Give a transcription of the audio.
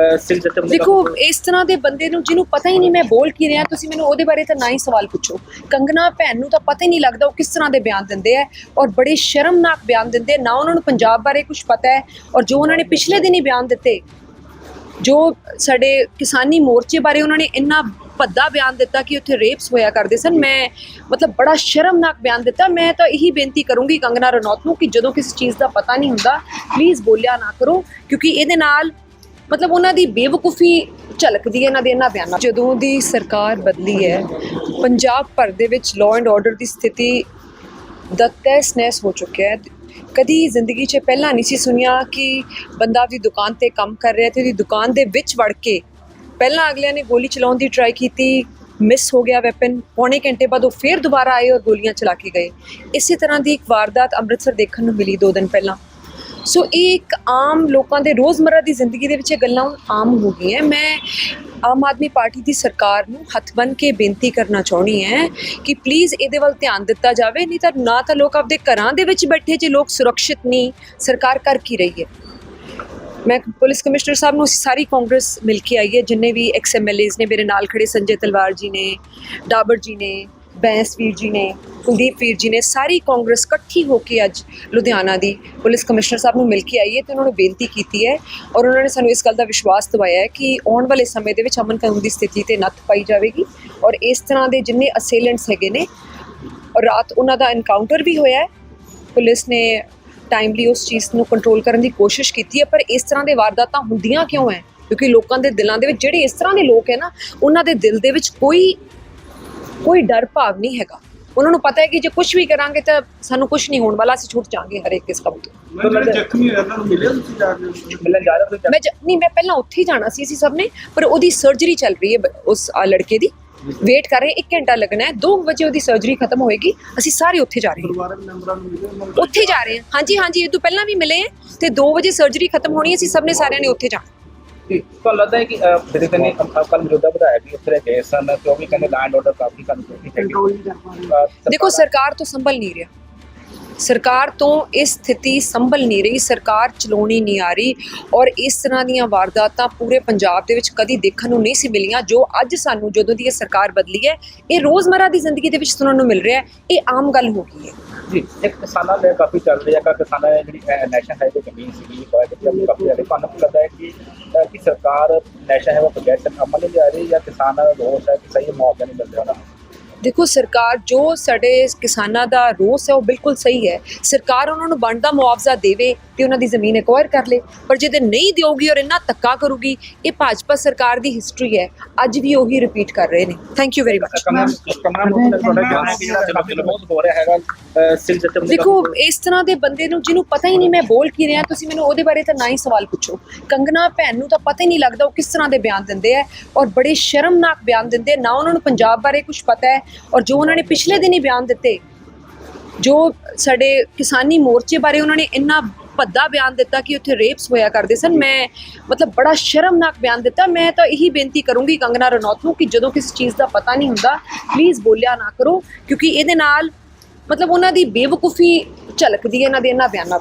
ਅਹ, ਸਿੱਖ ਜਥੇਬੰਦੀ ਦੇਖੋ ਇਸ ਤਰ੍ਹਾਂ ਦੇ ਬੰਦੇ ਨੂੰ ਜਿਹਨੂੰ ਪਤਾ ਹੀ ਨਹੀਂ ਮੈਂ ਬੋਲ ਕੀ ਰਿਹਾ ਤੁਸੀਂ ਮੈਨੂੰ ਉਹਦੇ ਬਾਰੇ ਤਾਂ ਨਾ ਹੀ ਸਵਾਲ ਪੁੱਛੋ। ਕੰਗਨਾ ਭੈਣ ਨੂੰ ਤਾਂ ਪਤਾ ਹੀ ਨਹੀਂ ਲੱਗਦਾ ਉਹ ਕਿਸ ਤਰ੍ਹਾਂ ਦੇ ਬਿਆਨ ਦਿੰਦੇ ਆ ਔਰ ਬੜੇ ਸ਼ਰਮਨਾਕ ਬਿਆਨ ਦਿੰਦੇ। ਨਾ ਉਹਨਾਂ ਨੂੰ ਪੰਜਾਬ ਬਾਰੇ ਕੁਝ ਪਤਾ ਹੈ ਔਰ ਜੋ ਉਹਨਾਂ ਨੇ ਪਿਛਲੇ ਦਿਨ ਹੀ ਬਿਆਨ ਦਿੱਤੇ ਜੋ ਸਾਡੇ ਕਿਸਾਨੀ ਮੋਰਚੇ ਬਾਰੇ ਉਹਨਾਂ ਨੇ ਇੰਨਾ ਭੱਦਾ ਬਿਆਨ ਦਿੱਤਾ ਕਿ ਉੱਥੇ ਰੇਪਸ ਹੋਇਆ ਕਰਦੇ ਸਨ ਮੈਂ ਮਤਲਬ ਬੜਾ ਸ਼ਰਮਨਾਕ ਬਿਆਨ ਦਿੱਤਾ। ਮੈਂ ਤਾਂ ਇਹੀ ਬੇਨਤੀ ਕਰੂੰਗੀ ਕੰਗਨਾ ਰਣੌਤ ਨੂੰ ਕਿ ਜਦੋਂ ਕਿਸੇ ਚੀਜ਼ ਦਾ ਪਤਾ ਨਹੀਂ ਹੁੰਦਾ ਪਲੀਜ਼ ਬੋਲਿਆ ਨਾ ਕਰੋ ਕਿਉਂਕਿ ਇਹਦੇ ਨਾਲ ਮਤਲਬ ਉਹਨਾਂ ਦੀ ਬੇਵਕੂਫੀ ਝਲਕਦੀ ਹੈ ਇਹਨਾਂ ਦੇ ਇਹਨਾਂ ਬਿਆਨਾਂ ਜਦੋਂ ਦੀ ਸਰਕਾਰ ਬਦਲੀ ਹੈ, ਪੰਜਾਬ ਭਰ ਦੇ ਵਿੱਚ ਲਾਅ ਐਂਡ ਆਰਡਰ ਦੀ ਸਥਿਤੀ ਦਾ ਤਹਿਸ ਨਹਿਸ ਹੋ ਚੁੱਕਿਆ ਹੈ। ਕਦੀ ਜ਼ਿੰਦਗੀ 'ਚ ਪਹਿਲਾਂ ਨਹੀਂ ਸੀ ਸੁਣਿਆ ਕਿ ਬੰਦਾ ਆਪਦੀ ਦੁਕਾਨ ਤੇ ਕੰਮ ਕਰ ਰਿਹਾ ਤੇ ਉਹਦੀ ਦੁਕਾਨ ਦੇ ਵਿੱਚ ਵੜ ਕੇ ਪਹਿਲਾਂ ਅਗਲਿਆਂ ਨੇ ਗੋਲੀ ਚਲਾਉਣ ਦੀ ਟਰਾਈ ਕੀਤੀ ਮਿਸ ਹੋ ਗਿਆ ਵੈਪਨ ਪੌਣੇ ਘੰਟੇ ਬਾਅਦ ਉਹ ਫੇਰ ਦੁਬਾਰਾ ਆਏ ਔਰ ਗੋਲੀਆਂ ਚਲਾ ਕੇ ਗਏ। ਇਸੇ ਤਰ੍ਹਾਂ ਦੀ ਇੱਕ ਵਾਰਦਾਤ ਅੰਮ੍ਰਿਤਸਰ ਦੇਖਣ ਨੂੰ ਮਿਲੀ ਦੋ ਦਿਨ ਪਹਿਲਾਂ। ਸੋ ਇਹ ਇੱਕ ਆਮ ਲੋਕਾਂ ਦੇ ਰੋਜ਼ਮਰਰਾ ਦੀ ਜ਼ਿੰਦਗੀ ਦੇ ਵਿੱਚ ਇਹ ਗੱਲਾਂ ਆਮ ਹੋ ਗਈਆਂ। ਮੈਂ ਆਮ ਆਦਮੀ ਪਾਰਟੀ ਦੀ ਸਰਕਾਰ ਨੂੰ ਹੱਥ ਬੰਨ੍ਹ ਕੇ ਬੇਨਤੀ ਕਰਨਾ ਚਾਹੁੰਦੀ ਹੈ ਕਿ ਪਲੀਜ਼ ਇਹਦੇ ਵੱਲ ਧਿਆਨ ਦਿੱਤਾ ਜਾਵੇ, ਨਹੀਂ ਤਾਂ ਨਾ ਤਾਂ ਲੋਕ ਆਪਦੇ ਘਰਾਂ ਦੇ ਵਿੱਚ ਬੈਠੇ ਜੇ ਲੋਕ ਸੁਰੱਖਿਅਤ ਨਹੀਂ, ਸਰਕਾਰ ਕਰ ਕੀ ਰਹੀ ਹੈ। ਮੈਂ ਪੁਲਿਸ ਕਮਿਸ਼ਨਰ ਸਾਹਿਬ ਨੂੰ ਸਾਰੀ ਕਾਂਗਰਸ ਮਿਲ ਕੇ ਆਈ ਹੈ, ਜਿੰਨੇ ਵੀ ਐਕਸ ਐਮਐਲਏਜ਼ ਨੇ ਮੇਰੇ ਨਾਲ ਖੜੇ, ਸੰਜੇ ਤਲਵਾਰ ਜੀ ਨੇ, ਡਾਬਰ ਜੀ ਨੇ ਬੈਂਸ ਵੀਰ ਜੀ ਨੇ, ਕੁਲਦੀਪ ਵੀਰ ਜੀ ਨੇ, ਸਾਰੀ ਕਾਂਗਰਸ ਇਕੱਠੀ ਹੋ ਕੇ ਅੱਜ ਲੁਧਿਆਣਾ ਦੀ ਪੁਲਿਸ ਕਮਿਸ਼ਨਰ ਸਾਹਿਬ ਨੂੰ ਮਿਲ ਕੇ ਆਈ ਹੈ ਤੇ ਉਹਨਾਂ ਨੂੰ ਬੇਨਤੀ ਕੀਤੀ ਹੈ ਔਰ ਉਹਨਾਂ ਨੇ ਸਾਨੂੰ ਇਸ ਗੱਲ ਦਾ ਵਿਸ਼ਵਾਸ ਦਿਵਾਇਆ ਹੈ ਕਿ ਆਉਣ ਵਾਲੇ ਸਮੇਂ ਦੇ ਵਿੱਚ ਅਮਨ ਕਾਨੂੰਨ ਦੀ ਸਥਿਤੀ ਤੇ ਨੱਥ ਪਾਈ ਜਾਵੇਗੀ ਔਰ ਇਸ ਤਰ੍ਹਾਂ ਦੇ ਜਿੰਨੇ ਅਸੇਲੈਂਟਸ ਹੈਗੇ ਨੇ, ਔਰ ਰਾਤ ਉਹਨਾਂ ਦਾ ਐਨਕਾਊਂਟਰ ਵੀ ਹੋਇਆ ਹੈ, ਪੁਲਿਸ ਨੇ ਟਾਈਮਲੀ ਉਸ ਚੀਜ਼ ਨੂੰ ਕੰਟਰੋਲ ਕਰਨ ਦੀ ਕੋਸ਼ਿਸ਼ ਕੀਤੀ ਹੈ, ਪਰ ਇਸ ਤਰ੍ਹਾਂ ਦੇ ਵਾਰਦਾਤਾਂ ਹੁੰਦੀਆਂ ਕਿਉਂ ਹੈ? ਕਿਉਂਕਿ ਲੋਕਾਂ ਦੇ ਦਿਲਾਂ ਦੇ ਵਿੱਚ ਜਿਹੜੇ ਇਸ ਤਰ੍ਹਾਂ ਦੇ ਲੋਕ ਹੈ ਨਾ, ਉਹਨਾਂ ਦੇ ਦਿਲ ਦੇ ਵਿੱਚ ਕੋਈ ਕੋਈ ਡਰ ਭਾਵ ਨਹੀਂ ਹੈਗਾ। ਉਹਨਾਂ ਨੂੰ ਪਤਾ ਹੈ ਕਿ ਜੇ ਕੁਝ ਵੀ ਕਰਾਂਗੇ ਤਾਂ ਸਾਨੂੰ ਕੁਝ ਨਹੀਂ ਹੋਣ ਵਾਲਾ ਅਸੀਂ ਛੁੱਟ ਜਾਾਂਗੇ ਹਰੇਕ ਕਿਸ ਕੰਮ ਤੋਂ। ਮੈਂ ਜਿਹੜੇ ਜ਼ਖਮੀ ਹੋਏ ਉਹਨਾਂ ਨੂੰ ਮਿਲਿਆ ਤੁਸੀਂ ਜਾ ਕੇ? ਮਿਲਣ ਜਾ ਰਹੇ ਹੋ ਮੈਂ ਜ- ਨਹੀਂ ਮੈਂ ਪਹਿਲਾਂ ਉੱਥੇ ਹੀ ਜਾਣਾ ਸੀ ਅਸੀਂ ਸਭ ਨੇ ਪਰ ਉਹਦੀ ਸਰਜਰੀ ਚੱਲ ਰਹੀ ਹੈ ਬ- ਉਸ ਆ ਲੜਕੇ ਦੀ। ਵੇਟ ਕਰ ਰਹੇ 1 ਘੰਟਾ ਲੱਗਣਾ ਹੈ। 2 ਵਜੇ ਉਹਦੀ ਸਰਜਰੀ ਖਤਮ ਹੋਏਗੀ। ਅਸੀਂ ਸਾਰੇ ਉੱਥੇ ਜਾ ਰਹੇ ਹਾਂ। ਪਰਿਵਾਰਕ ਮੈਂਬਰਾਂ ਨੂੰ ਮਿਲੇ ਉਹਨਾਂ ਨੂੰ ਉੱਥੇ ਜਾ ਰਹੇ ਹਾਂ। ਹਾਂਜੀ ਹਾਂਜੀ ਇਹ ਤੋਂ ਪਹਿਲਾਂ ਵੀ ਮਿਲੇ ਹਾਂ ਤੇ 2 ਵਜੇ ਸਰਜਰੀ ਖਤਮ ਹੋਣੀ ਹੈ, ਅਸੀਂ ਸਭ ਨੇ ਸਾਰਿਆਂ ਨੇ ਉੱਥੇ ਜਾਣਾ। ਤੁਹਾਨੂੰ ਲੱਗਦਾ ਹੈ ਕਿ ਜਿਹੜੇ ਕਹਿੰਦੇ ਕੱਲ ਮੌਜੂਦਾ ਵਿਧਾਇਕ ਵੀ ਉੱਥੇ ਗਏ ਸਨ ਤੇ ਉਹ ਵੀ ਕਹਿੰਦੇ ਲੈਂਡ ਆਰਡਰ ਕਾਫੀ ਸਾਨੂੰ ਕੋਈ ਹੈਗੀ ਦੇਖੋ ਸਰਕਾਰ ਤੋਂ ਸੰਭਲ ਨਹੀਂ ਰਿਹਾ। ਸਰਕਾਰ ਤੋਂ ਇਹ ਸਥਿਤੀ ਸੰਭਲ ਨਹੀਂ ਰਹੀ ਸਰਕਾਰ ਚਲਾਉਣੀ ਨਹੀਂ ਆ ਰਹੀ ਔਰ ਇਸ ਤਰ੍ਹਾਂ ਦੀਆਂ ਵਾਰਦਾਤਾਂ ਪੂਰੇ ਪੰਜਾਬ ਦੇ ਵਿੱਚ ਕਦੀ ਦੇਖਣ ਨੂੰ ਨਹੀਂ ਸੀ ਮਿਲੀਆਂ ਜੋ ਅੱਜ ਸਾਨੂੰ ਜਦੋਂ ਦੀ ਇਹ ਸਰਕਾਰ ਬਦਲੀ ਹੈ ਇਹ ਰੋਜ਼ਮਰਰਾ ਦੀ ਜ਼ਿੰਦਗੀ ਦੇ ਵਿੱਚ ਸੁਣਨ ਨੂੰ ਮਿਲ ਰਿਹਾ ਹੈ ਇਹ ਆਮ ਗੱਲ ਹੋ ਗਈ ਹੈ। ਜੀ, ਇੱਕ ਕਿਸਾਨਾਂ ਦੇ ਕਾਫੀ ਚੱਲ ਰਿਹਾ ਹੈ ਕਿਸਾਨਾਂ ਨੇ ਜਿਹੜੀ ਨੈਸ਼ਨਲ ਹਾਈਵੇ ਜ਼ਮੀਨ ਸੀਗੀ ਕਾਫੀ ਜਿਹੜੀ ਕਾਫੀ ਜ਼ਿਆਦਾ, ਤੁਹਾਨੂੰ ਲੱਗਦਾ ਹੈ ਕਿ ਕਿ ਸਰਕਾਰ ਨੈਸ਼ਨਲ ਹਾਈਵੇ ਪ੍ਰੋਜੈਕਟ ਅਮਲ ਨਹੀਂ ਲਿਆ ਰਹੀ ਜਾਂ ਕਿਸਾਨਾਂ ਦਾ ਦੋਸ਼ ਹੈ ਕਿ ਸਹੀ ਮੁਆਵਜ਼ਾ ਨਹੀਂ ਮਿਲ ਰਿਹਾ ਉਹਨਾਂ ਨੂੰ? ਦੇਖੋ ਸਰਕਾਰ ਜੋ ਸਾਡੇ ਕਿਸਾਨਾਂ ਦਾ ਰੋਸ ਹੈ ਉਹ ਬਿਲਕੁਲ ਸਹੀ ਹੈ। ਸਰਕਾਰ ਉਹਨਾਂ ਨੂੰ ਬਣਦਾ ਮੁਆਵਜ਼ਾ ਦੇਵੇ ਤੇ ਉਹਨਾਂ ਦੀ ਜ਼ਮੀਨ ਐਕਵਾਇਰ ਕਰ ਲੇ। ਪਰ ਜੇ ਤੇ ਨਹੀਂ ਦਿਓਗੀ ਔਰ ਇੰਨਾ ਧੱਕਾ ਕਰੂਗੀ ਇਹ ਭਾਜਪਾ ਸਰਕਾਰ ਦੀ ਹਿਸਟਰੀ ਹੈ। ਅੱਜ ਵੀ ਉਹੀ ਰਿਪੀਟ ਕਰ ਰਹੇ ਨੇ। ਥੈਂਕ ਯੂ ਵੈਰੀ ਮਚ ਦੇਖੋ ਇਸ ਤਰ੍ਹਾਂ ਦੇ ਬੰਦੇ ਨੂੰ ਜਿਹਨੂੰ ਪਤਾ ਹੀ ਨਹੀਂ ਮੈਂ ਬੋਲ ਕੀ ਰਿਹਾ ਤੁਸੀਂ ਮੈਨੂੰ ਉਹਦੇ ਬਾਰੇ ਤਾਂ ਨਾ ਹੀ ਸਵਾਲ ਪੁੱਛੋ। ਕੰਗਨਾ ਭੈਣ ਨੂੰ ਤਾਂ ਪਤਾ ਹੀ ਨਹੀਂ ਲੱਗਦਾ ਉਹ ਕਿਸ ਤਰ੍ਹਾਂ ਦੇ ਬਿਆਨ ਦਿੰਦੇ ਆ। ਔਰ ਬੜੇ ਸ਼ਰਮਨਾਕ ਬਿਆਨ ਦਿੰਦੇ। ਨਾ ਉਹਨਾਂ ਨੂੰ ਪੰਜਾਬ ਬਾਰੇ ਕੁਝ ਪਤਾ ਹੈ ਔਰ ਜੋ ਉਹਨਾਂ ਨੇ ਪਿਛਲੇ ਦਿਨ ਹੀ ਬਿਆਨ ਦਿੱਤੇ, ਜੋ ਸਾਡੇ ਕਿਸਾਨੀ ਮੋਰਚੇ ਬਾਰੇ ਉਹਨਾਂ ਨੇ ਇੰਨਾ ਭੱਦਾ ਬਿਆਨ ਦਿੱਤਾ ਕਿ ਉੱਥੇ ਰੇਪਸ ਹੋਇਆ ਕਰਦੇ ਸਨ, ਮੈਂ ਮਤਲਬ ਬੜਾ ਸ਼ਰਮਨਾਕ ਬਿਆਨ ਦਿੱਤਾ। ਮੈਂ ਤਾਂ ਇਹੀ ਬੇਨਤੀ ਕਰੂੰਗੀ ਕੰਗਨਾ ਰਣੌਤ ਨੂੰ ਕਿ ਜਦੋਂ ਕਿਸੇ ਚੀਜ਼ ਦਾ ਪਤਾ ਨਹੀਂ ਹੁੰਦਾ ਪਲੀਜ਼ ਬੋਲਿਆ ਨਾ ਕਰੋ, ਕਿਉਂਕਿ ਇਹਦੇ ਨਾਲ ਮਤਲਬ ਉਹਨਾਂ ਦੀ ਬੇਵਕੂਫੀ ਝਲਕਦੀ ਹੈ, ਇਹਨਾਂ ਦੇ ਇਹਨਾਂ ਬਿਆਨਾਂ